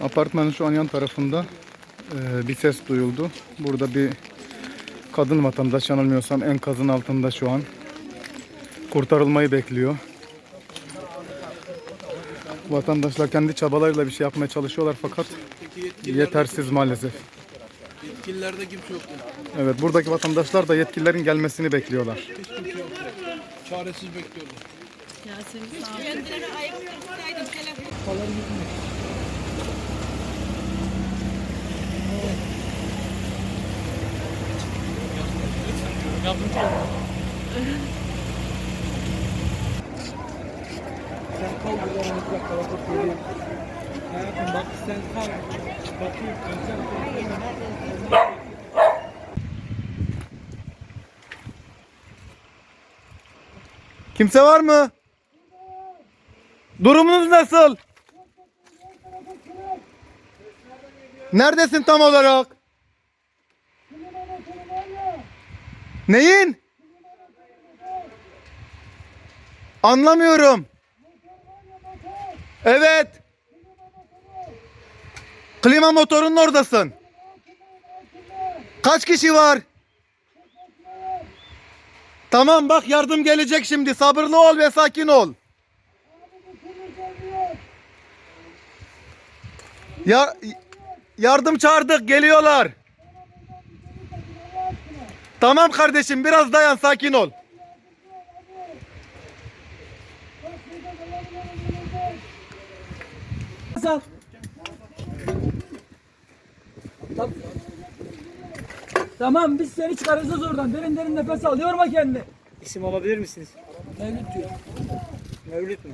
Apartmanın şu an yan tarafında e, bir ses duyuldu. Burada bir kadın vatandaş yanılmıyorsam enkazın altında şu an kurtarılmayı bekliyor. Vatandaşlar kendi çabalarıyla bir şey yapmaya çalışıyorlar fakat yetersiz maalesef. yetkililerde kimse yok. Evet buradaki vatandaşlar da yetkililerin gelmesini bekliyorlar. Hiç kimse yok. yani. Çaresiz bekliyorlar. Ayıptırsaydın telefon. Sen kal burada onu bırak kalabalık göreyim. Hayatım bak sen kal. Bakayım sen Kimse var mı? Durumunuz nasıl? Neredesin tam olarak? Neyin? Anlamıyorum. Evet. Klima motorunun oradasın. Kaç kişi var? Tamam bak yardım gelecek şimdi. Sabırlı ol ve sakin ol. Ya yardım çağırdık geliyorlar. Tamam kardeşim biraz dayan sakin ol. Sal. Tamam biz seni çıkaracağız oradan. Derin derin nefes al. Yorma kendini. İsim alabilir misiniz? Mevlüt diyor. Mevlüt mü?